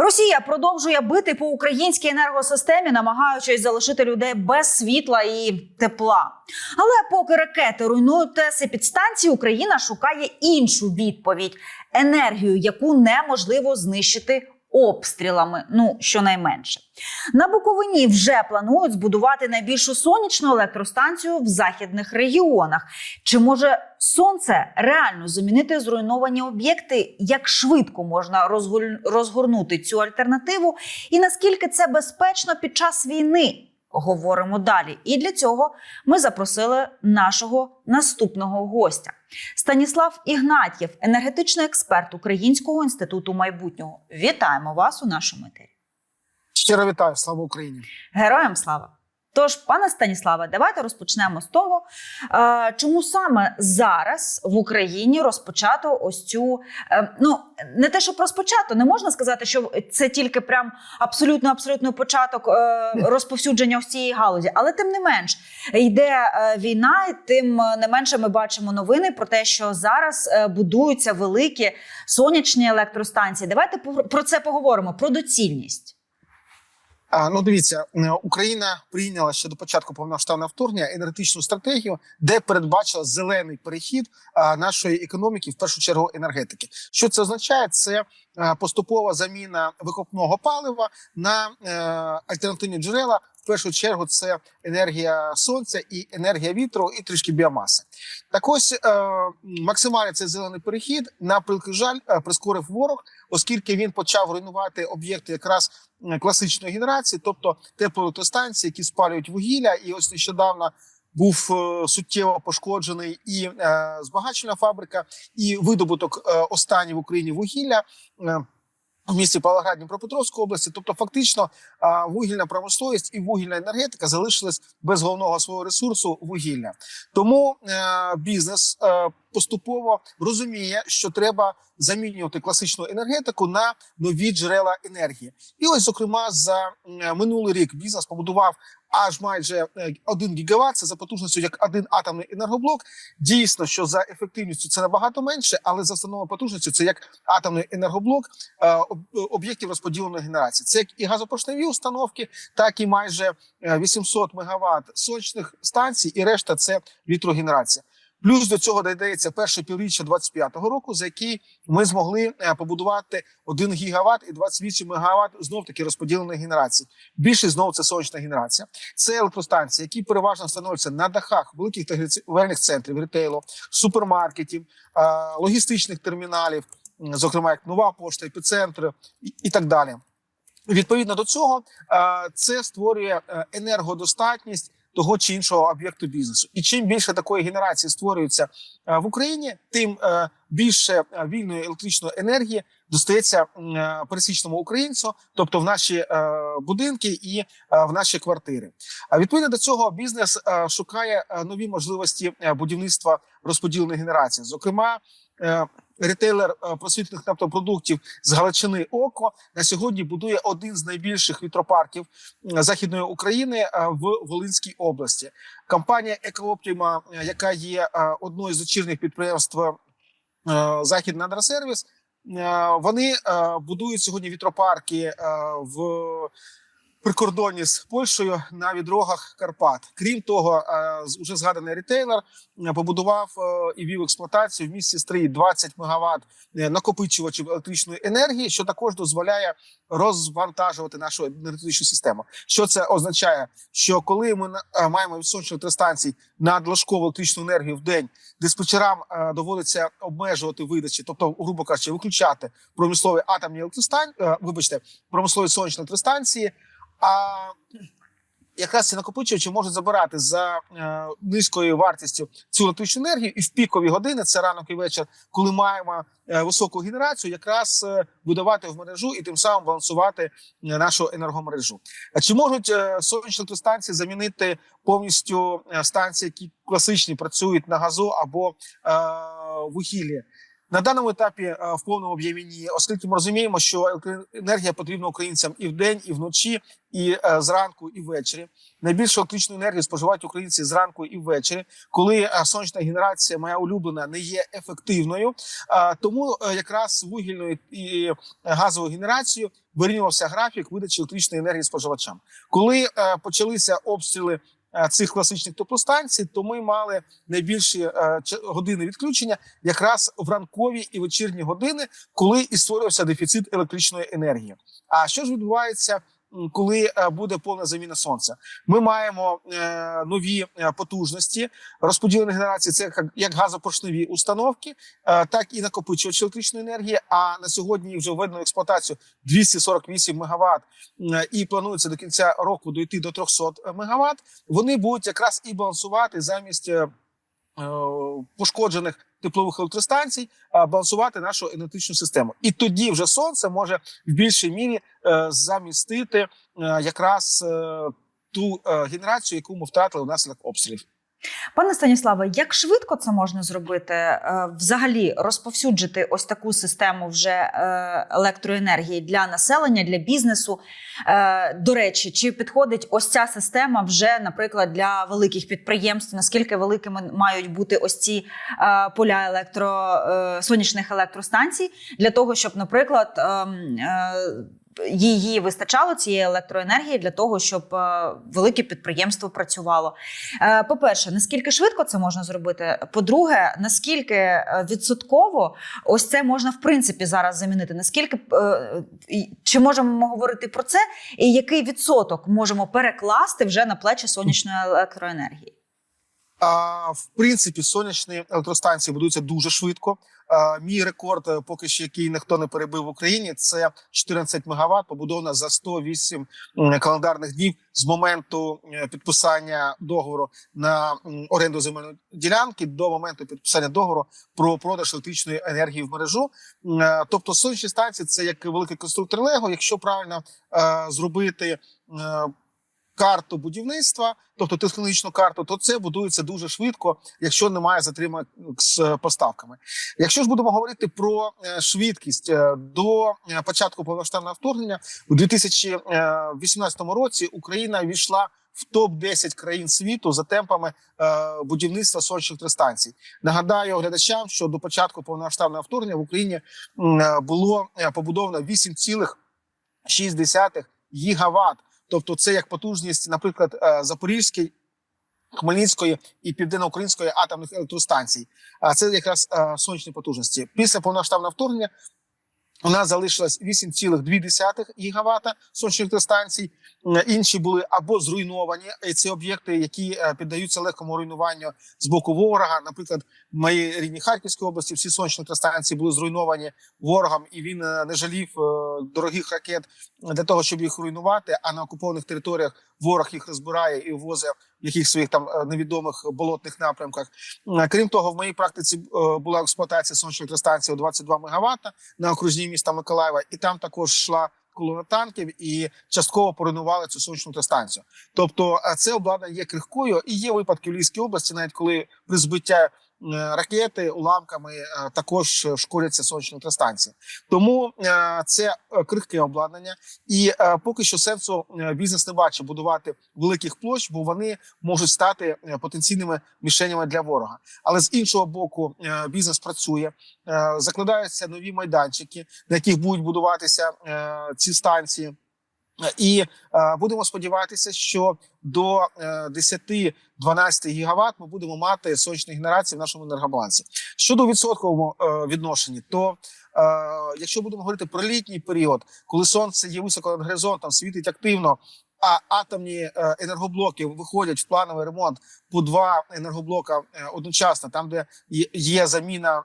Росія продовжує бити по українській енергосистемі, намагаючись залишити людей без світла і тепла. Але поки ракети руйнують теси підстанції, Україна шукає іншу відповідь енергію, яку неможливо знищити. Обстрілами, ну щонайменше на Буковині вже планують збудувати найбільшу сонячну електростанцію в західних регіонах. Чи може сонце реально замінити зруйновані об'єкти? Як швидко можна розгорнути цю альтернативу? І наскільки це безпечно під час війни? Говоримо далі. І для цього ми запросили нашого наступного гостя. Станіслав Ігнатєв, енергетичний експерт Українського інституту майбутнього. Вітаємо вас у нашому етері. Щиро вітаю, слава Україні. Героям слава! Тож, пане Станіславе, давайте розпочнемо з того, е, чому саме зараз в Україні розпочато ось цю е, ну не те, щоб розпочато, не можна сказати, що це тільки прям абсолютно абсолютно початок е, розповсюдження ось цієї галузі, але тим не менш йде війна, і тим не менше ми бачимо новини про те, що зараз будуються великі сонячні електростанції. Давайте про це поговоримо про доцільність. Ну, дивіться, е, Україна прийняла ще до початку повномасштабного вторгнення енергетичну стратегію, де передбачила зелений перехід нашої економіки, в першу чергу енергетики. Що це означає? Це поступова заміна викопного палива на е, альтернативні джерела. В першу чергу це енергія сонця і енергія вітру, і трішки біомаси. Так ось е, максимально цей зелений перехід на превеликий жаль е, прискорив ворог, оскільки він почав руйнувати об'єкти якраз е, класичної генерації, тобто теплоелектростанції, які спалюють вугілля. І ось нещодавно був е, суттєво пошкоджений і е, збагачена фабрика, і видобуток е, останній в Україні вугілля. В місті Павлоград Дніпропетровської області, тобто фактично вугільна промисловість і вугільна енергетика залишились без головного свого ресурсу вугілля. Тому бізнес поступово розуміє, що треба замінювати класичну енергетику на нові джерела енергії. І ось, зокрема, за минулий рік бізнес побудував аж майже е, 1 гігават. Це за потужністю як один атомний енергоблок. Дійсно, що за ефективністю це набагато менше, але за встановленою потужністю це як атомний енергоблок е, об'єктів розподіленої генерації. Це як і газопоршневі установки, так і майже е, 800 мегаватт сонячних станцій, і решта це вітрогенерація. Плюс до цього додається перше півріччя 25-го року, за який ми змогли е, побудувати 1 гігават і 28 мегаватт знов таки розподіленої генерації. Більше знову це сонячна генерація. Це електростанції, які переважно встановлюються на дахах великих торгівельних центрів, ретейлу, супермаркетів, е, логістичних терміналів, зокрема як нова пошта, епіцентр і, так далі. Відповідно до цього, е, це створює енергодостатність того чи іншого об'єкту бізнесу. І чим більше такої генерації створюється е, в Україні, тим е, більше е, вільної електричної енергії достається пересічному українцю, тобто в наші будинки і в наші квартири. А відповідно до цього бізнес шукає нові можливості будівництва розподіленої генерації. Зокрема, ретейлер е, просвітлених нафтопродуктів з Галичини Око на сьогодні будує один з найбільших вітропарків е, західної України е, в Волинській області. Компанія Екооптіма, яка є одною з дочірніх підприємств Західний Андросервіс, вони будують сьогодні вітропарки в прикордонні з Польщею на відрогах Карпат. Крім того, е, уже згаданий ретейлер е, побудував е, і вів експлуатацію в місті Стрий 20 мегаватт накопичувачів електричної енергії, що також дозволяє розвантажувати нашу енергетичну систему. Що це означає? Що коли ми маємо від сонячних електростанцій надлишкову електричну енергію в день, диспетчерам доводиться обмежувати видачі, тобто, грубо кажучи, виключати промислові атомні електростанції, вибачте, промислові сонячні електростанції. А якраз ці накопичувачі можуть забирати за е, низькою вартістю цю електричну енергію, і в пікові години, це ранок і вечір, коли маємо е, високу генерацію, якраз е, видавати в мережу і тим самим балансувати нашу енергомережу. А чи можуть сонячні електростанції замінити повністю станції, які класичні працюють на газу або вугіллі? На даному етапі е, в повному об'ємі ні, оскільки ми розуміємо, що електроенергія потрібна українцям і вдень, і вночі, і е, зранку, і ввечері. Найбільшу електричну енергію споживають українці зранку і ввечері, коли е, сонячна генерація, моя улюблена, не є ефективною. Тому якраз вугільною і газовою генерацією вирівнювався графік видачі електричної енергії споживачам. Коли почалися обстріли цих класичних теплостанцій, то ми мали найбільші е, години відключення якраз в ранкові і вечірні години, коли і створювався дефіцит електричної енергії. А що ж відбувається? Коли е, буде повна заміна сонця, ми маємо е, нові е, потужності розподілені генерації. Це як, газопоршневі установки, так і накопичувачі електричної енергії. А на сьогодні вже введено в експлуатацію 248 мегаватт і планується до кінця року дойти до 300 мегаватт. Вони будуть якраз і балансувати замість. Е, Пошкоджених теплових електростанцій балансувати нашу енергетичну систему, і тоді вже сонце може в більшій мірі е, замістити е, якраз ту генерацію, яку ми втратили внаслідок обстрілів. Пане Станіславе, як швидко це можна зробити? Е, Взагалі розповсюджити ось таку систему вже е, електроенергії для населення, для бізнесу. Е, До речі, чи підходить ось ця система вже, наприклад, для великих підприємств? Наскільки великими мають бути ось ці поля електро сонячних електростанцій для того, щоб, наприклад, ем, її вистачало цієї електроенергії для того, щоб е, велике підприємство працювало. Е, По-перше, наскільки швидко це можна зробити? По-друге, наскільки е, відсотково ось це можна в принципі зараз замінити? Наскільки чи можемо ми говорити про це? І який відсоток можемо перекласти вже на плечі сонячної електроенергії? В принципі, сонячні електростанції будуються дуже швидко. А, мій рекорд, е, поки що який ніхто не перебив в Україні, це 14 мегаватт, побудована за 108 м, календарних днів з моменту е, підписання договору на оренду земельної ділянки до моменту підписання договору про продаж електричної енергії в мережу. Е, Тобто сонячні станції це як великий конструктор Лего. Якщо правильно е, зробити. Е, Карту будівництва, тобто технологічну карту, то це будується дуже швидко, якщо немає затримок з поставками. Якщо ж будемо говорити про е, швидкість е, до е, початку повноштабного вторгнення, у 2018 році Україна війшла в топ 10 країн світу за темпами е, будівництва сонячних електростанцій. Нагадаю глядачам, що до початку повноштабного вторгнення в Україні е, було е, побудовано 8,6 гігаватт. Тобто, це як потужність, наприклад, е, Запорізької, Хмельницької і південноукраїнської атомних електростанцій. А це якраз е, сонячні потужності. Після повноштабного вторгнення у нас залишилось 8,2 гігавата сонячних електростанцій. Інші були або зруйновані це об'єкти, які е, піддаються легкому руйнуванню з боку ворога. Наприклад, в моїй рідній Харківській області всі сонячні електростанції були зруйновані ворогом, і він е, не жалів е, дорогих ракет для того, щоб їх руйнувати. А на окупованих територіях ворог їх розбирає і ввозить в яких своїх там е, невідомих болотних напрямках. Крім того, в моїй практиці е, була експлуатація сонячної електростанції у 22 МВт на окружній міста Миколаєва, і там також йшла колона танків і частково поруйнували цю сонячну електростанцію. Тобто, е, це обладнання є крихкою, і є випадки в Львівській області, навіть коли при збиття е, ракети уламками е, також е, шкодяться сонячні електростанції. Тому е, це е, крихке обладнання, і е, поки що сенсу е, бізнес не бачить будувати великих площ, бо вони можуть стати е, потенційними мішенями для ворога. Але з іншого боку, е, бізнес працює, е, закладаються нові майданчики, на яких будуть будуватися е, ці станції. І е, будемо сподіватися, що до е, 10-12 гігават ми будемо мати сонячні генерації в нашому енергобалансі. Щодо відсотковому е, відношенні, то е, якщо будемо говорити про літній період, коли сонце є високо над горизонтом, світить активно, а атомні е, енергоблоки виходять в плановий ремонт по два енергоблока е, одночасно, там де є- заміна е,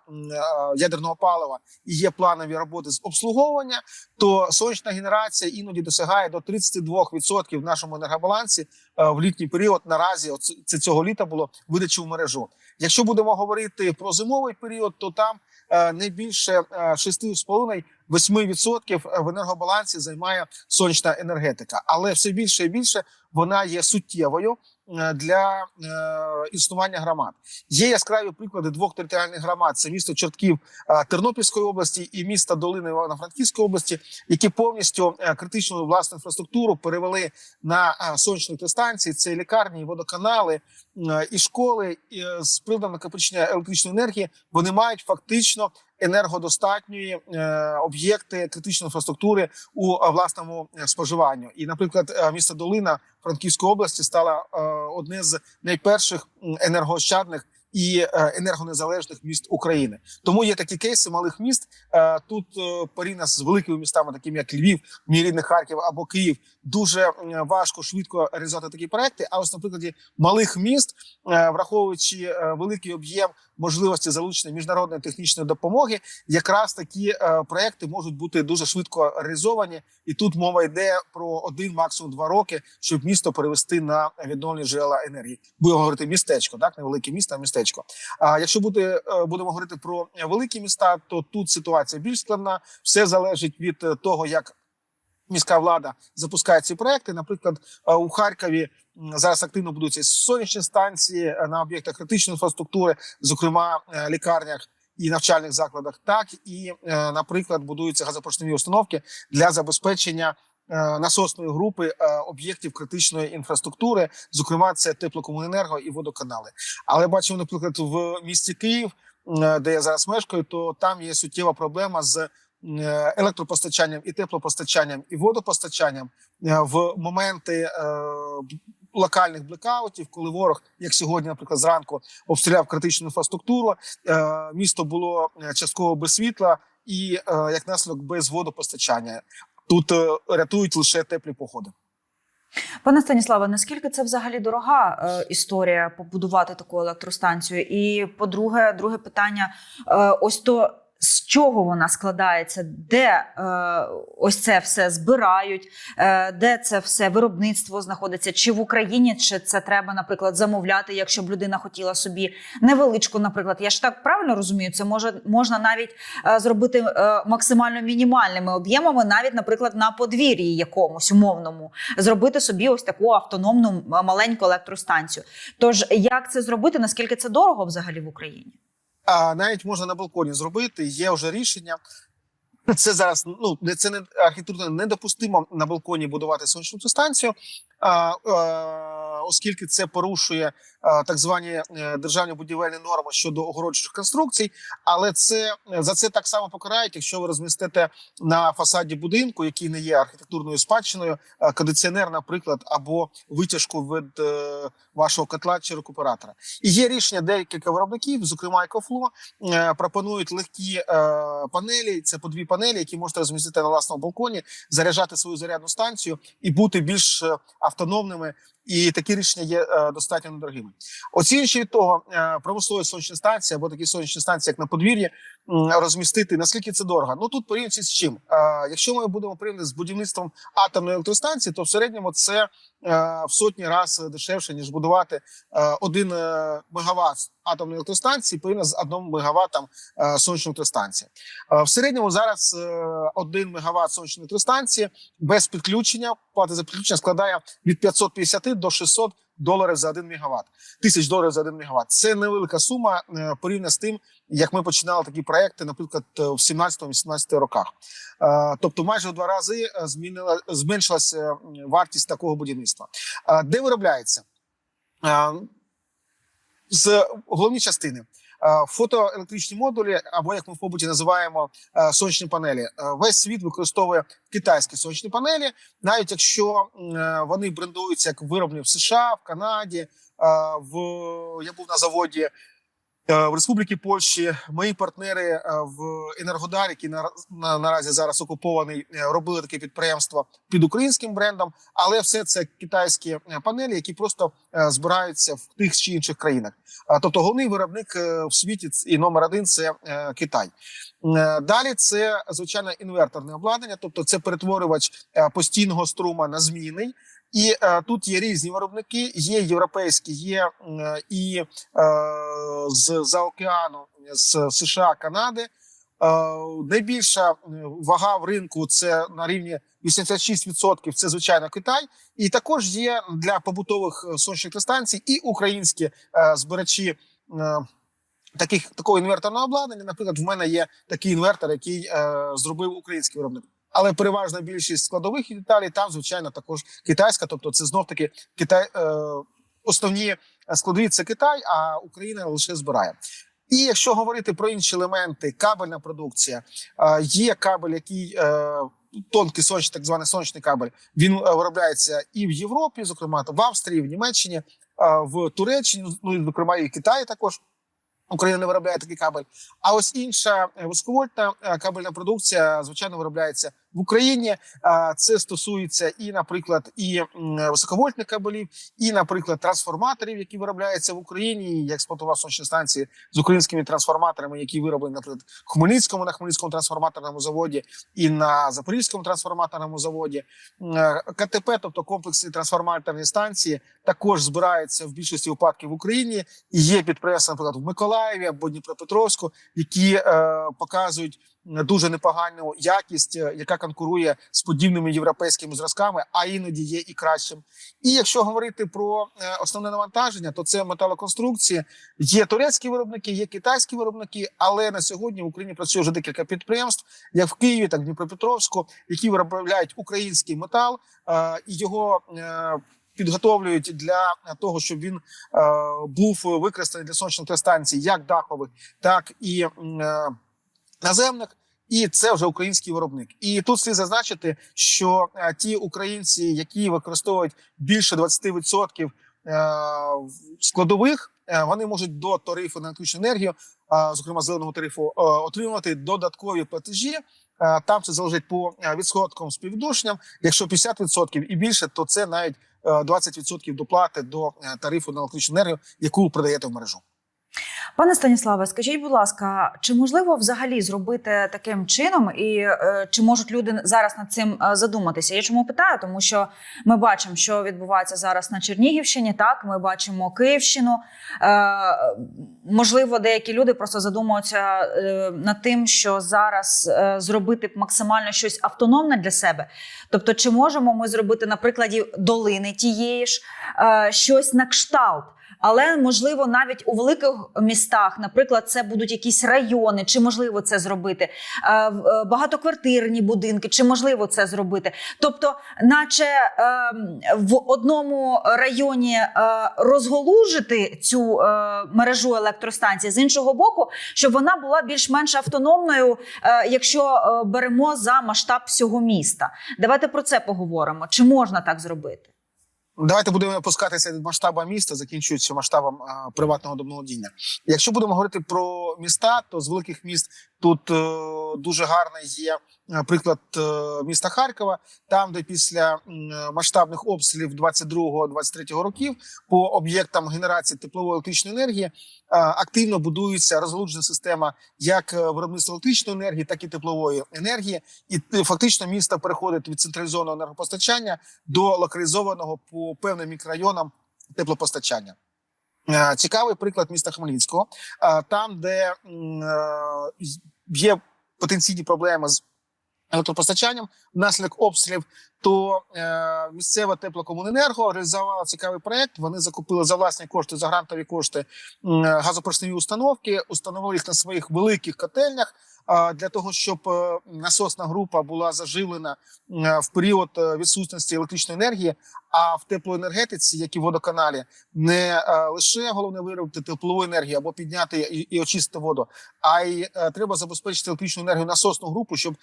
ядерного палива і є планові роботи з обслуговування, то сонячна генерація іноді досягає до 32% в нашому енергобалансі в літній період. Наразі це цього літа було видачі в мережу. Якщо будемо говорити про зимовий період, то там не більше е, 6,5-8% в енергобалансі займає сонячна енергетика, але все більше і більше вона є суттєвою. Е, для е, існування громад. Є яскраві приклади двох територіальних громад: це місто Чортків е, Тернопільської області і місто Долини Івано-Франківської області, які повністю критичну власну інфраструктуру перевели на сонячні електростанції. Це лікарні, і водоканали, і школи і, з приладом накопичення електричної енергії. Вони мають фактично енергодостатньої е, об'єкти критичної інфраструктури у е, власному е, споживанню. І, наприклад, місто Долина Франківської області стала одне з найперших енергоощадних і е, енергонезалежних міст України. Тому є такі кейси малих міст. Е, Тут е, порівняно з великими містами, такими як Львів, мій рідний Харків або Київ, дуже важко швидко реалізувати такі проекти. А ось на прикладі малих міст, враховуючи великий об'єм можливості залучення міжнародної технічної допомоги, якраз такі проекти можуть бути дуже швидко реалізовані. І тут мова йде про один, максимум два роки, щоб місто перевести на відновлені джерела енергії. Будемо говорити містечко, так не велике місто, а містечко. А якщо буде е, будемо говорити про великі міста, то тут ситуація більш складна. Все залежить від е, того, як міська влада запускає ці проекти. Наприклад, е, у Харкові зараз активно будуються сонячні станції е, на об'єктах критичної інфраструктури, зокрема е, лікарнях. І навчальних закладах, так і, е, наприклад, будуються газопоршневі установки для забезпечення е, насосної групи е, об'єктів критичної інфраструктури, зокрема, це теплокомуненерго і водоканали. Але бачимо, наприклад, в місті Київ, е, де я зараз мешкаю, то там є суттєва проблема з е, електропостачанням і теплопостачанням і водопостачанням е, в моменти е, локальних блекаутів, коли ворог, як сьогодні, наприклад, зранку обстріляв критичну інфраструктуру, е, місто було е, частково без світла і е, як наслідок без водопостачання. Тут е, рятують лише теплі походи. Пане Станіславе, наскільки це взагалі дорога е, історія побудувати таку електростанцію? І по-друге, друге питання: е, ось то з чого вона складається, де е, ось це все збирають, е, де це все виробництво знаходиться, чи в Україні, чи це треба, наприклад, замовляти, якщо б людина хотіла собі невеличку, наприклад. Я ж так правильно розумію, це може можна навіть е, зробити е, максимально мінімальними об'ємами, навіть, наприклад, на подвір'ї якомусь умовному, зробити собі ось таку автономну маленьку електростанцію. Тож як це зробити? Наскільки це дорого взагалі в Україні? А навіть можна на балконі зробити. Є вже рішення. Це зараз ну не це не архітектурно недопустимо на балконі будувати сонячну станцію, а, а, оскільки це порушує а, так звані е, державні будівельні норми щодо огороджуючих конструкцій. Але це за це так само покарають, якщо ви розмістите на фасаді будинку, який не є архітектурною спадщиною, кондиціонер, наприклад, або витяжку від е, вашого котла чи рекуператора. І є рішення декілька виробників, зокрема Екофло, пропонують легкі е, панелі. Це по дві панелі, які можете розмістити на власному балконі, заряджати свою зарядну станцію і бути більш е, автономними. І такі рішення є е, достатньо недорогими. Оцінюючи того, е, промислові сонячні станції або такі сонячні станції, як на подвір'ї, розмістити наскільки це дорого. Ну тут порівнюється з чим. Е, якщо ми будемо порівняти з будівництвом атомної електростанції, то в середньому це е, в сотні разів дешевше ніж будувати один мегаватт атомної електростанції порівняно з одним мегаваттом сонячної електростанції. В середньому зараз один мегаватт сонячної електростанції без підключення плата за підключення складає від 550 до 600 доларів за один мегаватт. Тисяч доларів за один мегаватт. Це невелика сума е, порівняно з тим, як ми починали такі проекти, наприклад, е, в 17-18 роках. Е, Тобто, майже в два рази змінила зменшилася вартість такого будівництва. Де виробляється? З головні частини. Е, Фотоелектричні модулі, або як ми в побуті називаємо е, сонячні панелі. Е, Весь світ використовує китайські сонячні панелі, навіть якщо вони брендуються як вироблені в США, в Канаді. В я був на заводі в Республіки Польщі. Мої партнери е, в Енергодар, який на, на, наразі зараз окупований, е, робили таке підприємство під українським брендом, але все це китайські е, панелі, які просто е, збираються в тих чи інших країнах. Тобто головний виробник е, в світі і номер один це е, Китай. Е, Далі це звичайно інверторне обладнання, тобто це перетворювач е, постійного струма на змінний. І е, тут є різні виробники, є європейські, є е, і е, з за океану з США, Канади. найбільша е, вага в ринку це на рівні 86%, Це звичайно Китай, і також є для побутових е, сонячних електростанцій і українські е, збирачі. Таких такого інверторного обладнання, наприклад, в мене є такий інвертор, який зробив український виробник. Але переважна більшість складових і деталей там, звичайно, також китайська. Тобто, це знов таки Китай, е, основні складові це Китай, а Україна лише збирає. І якщо говорити про інші елементи, кабельна продукція, е, є кабель, який е, тонкий сонячний, так званий сонячний кабель. Він е, виробляється і в Європі, зокрема в Австрії, в Німеччині, е, в Туреччині, ну зокрема і в Китаї також. Україна не виробляє такий кабель. А ось інша е, високовольтна е, кабельна продукція, звичайно, виробляється в Україні. Це стосується і, наприклад, і високовольтних кабелів, і, наприклад, трансформаторів, які виробляються в Україні. Я експлуатував сонячні станції з українськими трансформаторами, які вироблені, наприклад, в Хмельницькому на Хмельницькому трансформаторному заводі і на Запорізькому трансформаторному заводі. Е, КТП, тобто комплексні трансформаторні станції, також збираються в більшості випадків в Україні. І є підприємства, наприклад, в Миколаєві або Дніпропетровську, які е, показують дуже непогану якість, е, яка конкурує з подібними європейськими зразками, а іноді є і кращим. І якщо говорити про е, основне навантаження, то це металоконструкції. Є турецькі виробники, є китайські виробники, але на сьогодні в Україні працює вже декілька підприємств, як в Києві, так і в Дніпропетровську, які виробляють український метал е, і його. Підготовлюють для того, щоб він е, був використаний для сонячних електростанцій, як дахових, так і наземних. І це вже український виробник. І тут слід зазначити, що е, ті українці, які використовують більше 20% е, складових, е, вони можуть до тарифу на електричну енергію, зокрема зеленого тарифу, отримувати додаткові платежі. Там це залежить по відсоткам співвідношенням. Якщо 50% і більше, то це навіть е, 20% доплати до тарифу на електричну енергію, яку продаєте в мережу. Пане Станіславе, скажіть, будь ласка, чи можливо взагалі зробити таким чином, і е, чи можуть люди зараз над цим е, задуматися? Я чому питаю? Тому що ми бачимо, що відбувається зараз на Чернігівщині. Так, ми бачимо Київщину. Е, можливо, деякі люди просто задумуються над тим, що зараз зробити максимально щось автономне для себе. Тобто, чи можемо ми зробити на прикладі долини тієї ж щось на кшталт? Але можливо, навіть у великих містах, наприклад, це будуть якісь райони, чи можливо це зробити, Е, е, багатоквартирні будинки, чи можливо це зробити. Тобто, наче е, в одному районі е, розголужити цю мережу електростанцій, з іншого боку, щоб вона була більш-менш автономною, якщо беремо за масштаб всього міста. Давайте про це поговоримо. Чи можна так зробити? Давайте будемо опускатися від масштабу міста, закінчуючи масштабом а, приватного домоволодіння. Якщо будемо говорити про міста, то з великих міст тут е, дуже гарний є приклад е, міста Харкова, там, де після масштабних обстрілів 22-23 років по об'єктам генерації теплової електричної енергії е, активно будується розгалуджена система як е, виробництва електричної енергії, так і теплової енергії. І е, фактично місто переходить від централізованого енергопостачання до локалізованого по певним мікрорайонам теплопостачання. Цікавий приклад міста Хмельницького, там, де є потенційні проблеми з електропостачанням внаслідок обстрілів, то е, місцева теплокомуненерго реалізувала цікавий проект. Вони закупили за власні кошти, за грантові кошти е, газопоршневі установки, установили їх на своїх великих котельнях для того, щоб е, насосна група була заживлена е, в період е, відсутності електричної енергії. А в теплоенергетиці, як і в водоканалі, не лише головне виробити теплову енергію або підняти і, очистити воду, а й треба забезпечити електричну енергію насосну групу, щоб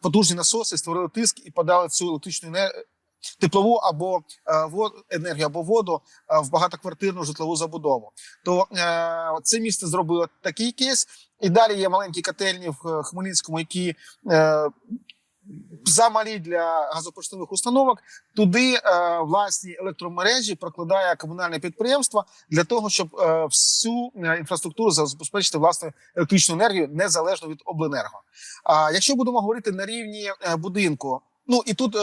потужні насоси створили тиск і подали цю електричну енергію. Теплову або е, енергію або воду е, в багатоквартирну житлову забудову. То е, це місто зробило такий кейс, і далі є маленькі котельні в Хмельницькому, які замалі для газопоштових установок. Туди власні електромережі прокладає комунальне підприємство для того, щоб всю інфраструктуру забезпечити власне електричну енергію незалежно від обленерго. А якщо будемо говорити на рівні будинку, ну і тут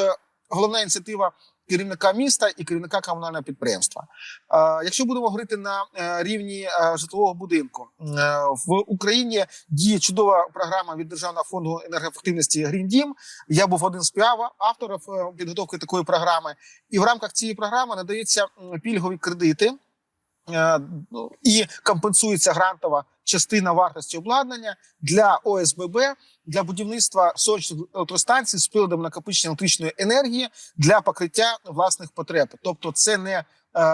головна ініціатива керівника міста і керівника комунального підприємства. Якщо будемо говорити на е, рівні е, житлового будинку, е, в Україні діє чудова програма від державного фонду енергоефективності Green Dім. Я був один з авторів підготовки такої програми, і в рамках цієї програми надаються пільгові кредити. ну, І компенсується грантова частина вартості обладнання для ОСББ для будівництва сонячних електростанцій з приладом накопичення електричної енергії для покриття власних потреб. Тобто, це не е,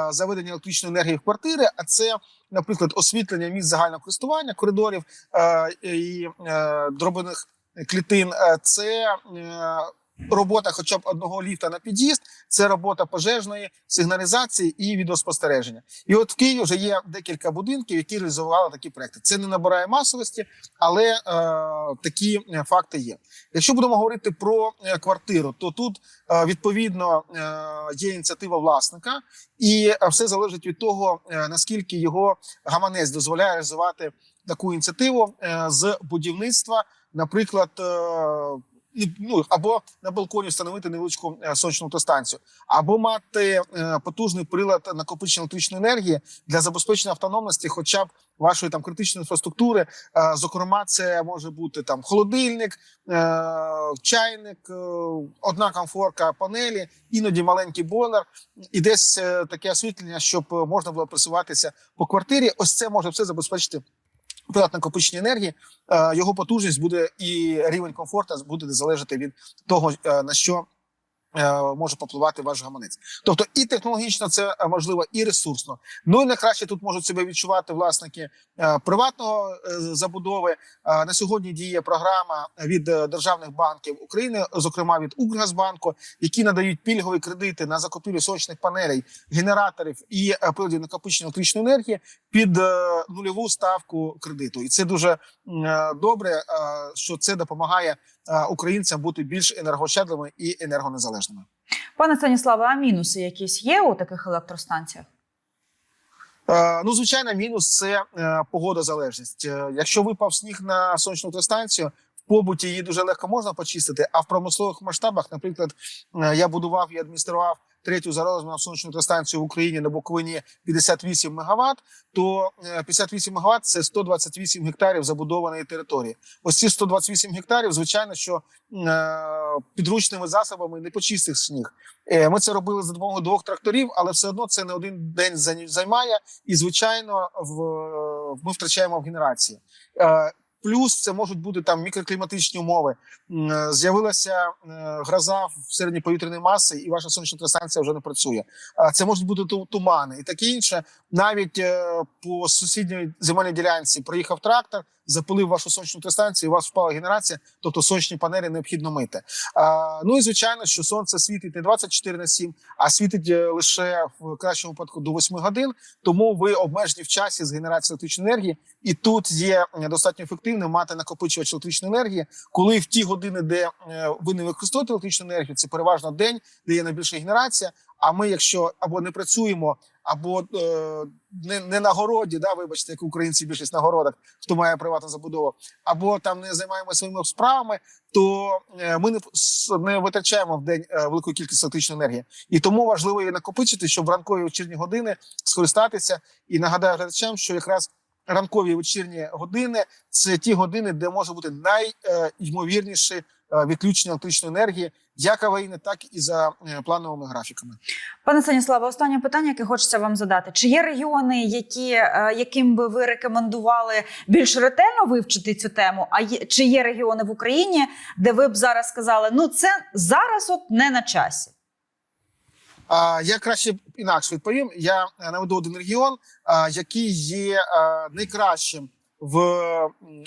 заведення електричної енергії в квартири, а це, наприклад, освітлення місць загального користування, коридорів е, і е, дробаних клітин. Це робота, хоча б одного ліфта на під'їзд, це робота пожежної сигналізації і відеоспостереження. І от в Києві вже є декілька будинків, які реалізували такі проекти. Це не набирає масовості, але е, такі е, факти є. Якщо будемо говорити про е, квартиру, то тут е, відповідно е, є ініціатива власника, і е, все залежить від того, е, наскільки його гаманець дозволяє реалізувати таку ініціативу е, з будівництва, наприклад. Ну або на балконі встановити невеличку е, сонячну автостанцію, або мати е, потужний прилад накопичення електричної енергії для забезпечення автономності, хоча б вашої там критичної інфраструктури. Е, Зокрема, це може бути там холодильник, чайник, одна комфорка панелі, іноді маленький бойлер, і десь таке освітлення, щоб можна було просуватися по квартирі. Ось це може все забезпечити. Прилад накопичення енергії, е, його потужність буде і рівень комфорту буде залежати від того, е, на що е, може попливати ваш гаманець. Тобто і технологічно це можливо, і ресурсно. Ну і найкраще тут можуть себе відчувати власники приватного забудови. На сьогодні діє програма від державних банків України, зокрема від Укргазбанку, які надають пільгові кредити на закупівлю сонячних панелей, генераторів і приладів накопичення електричної енергії під е, нульову ставку кредиту. І це дуже е, добре, е, що це допомагає українцям бути більш енергоощадливими і енергонезалежними. Пане Станіславе, а мінуси якісь є у таких електростанціях? Ну, звичайно, мінус це погодозалежність. Е, Якщо випав сніг на сонячну електростанцію, в побуті її дуже легко можна почистити. А в промислових масштабах, наприклад, я будував і адміністрував третю за розміром сонячну електростанцію в Україні на Буковині 58 МВт, то е, 58 МВт – це 128 гектарів забудованої території. Ось ці 128 гектарів, звичайно, що е, підручними засобами не почистив сніг. Е, Ми це робили за допомогою двох тракторів, але все одно це не один день займає, і звичайно, в ми втрачаємо в генерації. Плюс це можуть бути там мікрокліматичні умови. Е, З'явилася е, гроза в середній повітряної маси, і ваша сонячна станція вже не працює. А Це можуть бути тумани і таке інше. Навіть е, по сусідній земельній ділянці проїхав трактор, запалив вашу сонячну електростанцію, у вас впала генерація, тобто сонячні панелі необхідно мити. А, Ну і звичайно, що сонце світить не 24 на 7, а світить е, лише в кращому випадку до 8 годин. Тому ви обмежені в часі з генерацією електричної енергії, і тут є е, достатньо ефективним мати накопичувач електричної енергії, коли в ті години, де е, ви не використовуєте електричну енергію, це переважно день, де є найбільша генерація. А ми, якщо або не працюємо, або е, не, не на городі, да, вибачте, як українці більшість на городах, хто має приватну забудову, або там не займаємося своїми справами, то е, ми не, не витрачаємо в день е, велику кількість електричної енергії. І тому важливо її накопичити, щоб в ранкові вечірні години скористатися. І нагадаю глядачам, що якраз ранкові вечірні години це ті години, де може бути найймовірніше відключення електричної енергії, як аварійне, так і за е, плановими графіками. Пане Станіславе, останнє питання, яке хочеться вам задати: чи є регіони, які, е, яким би ви рекомендували більш ретельно вивчити цю тему? А є, чи є регіони в Україні, де ви б зараз сказали, ну це зараз от не на часі? А я краще інакше відповім. Я е, наведу один регіон, а, який є е, найкращим в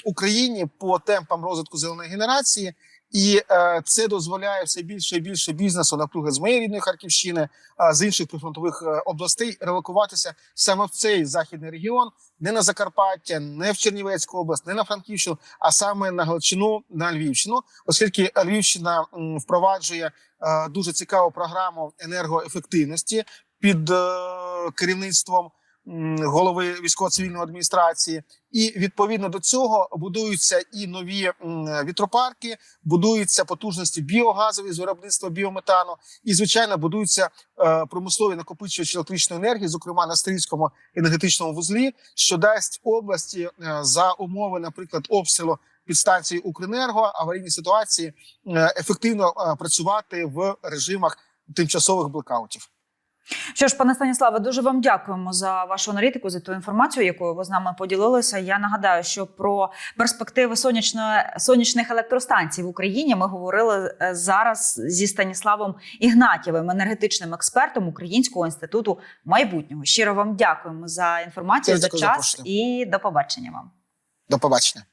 Україні по темпам розвитку зеленої генерації, і е, це дозволяє все більше і більше бізнесу, наприклад, з моєї рідної Харківщини, а з інших прифронтових е, областей релокуватися саме в цей західний регіон, не на Закарпаття, не в Чернівецьку область, не на Франківщину, а саме на Галичину, на Львівщину, оскільки Львівщина впроваджує е, дуже цікаву програму енергоефективності під е, керівництвом голови військово-цивільної адміністрації. І відповідно до цього будуються і нові вітропарки, будуються потужності біогазові з виробництва біометану, і звичайно будуються е, промислові накопичувачі електричної енергії, зокрема на стрільському енергетичному вузлі, що дасть області е, за умови, наприклад, обстрілу підстанції Укренерго аварійні ситуації е, ефективно працювати в режимах тимчасових блекаутів. Що ж, пане Станіславе, дуже вам дякуємо за вашу аналітику, за ту інформацію, якою ви з нами поділилися. Я нагадаю, що про перспективи сонячної сонячних електростанцій в Україні ми говорили е, зараз зі Станіславом Ігнатєвим, енергетичним експертом Українського інституту майбутнього. Щиро вам дякуємо за інформацію, Дякую за за час запрошення. і до побачення вам. До побачення.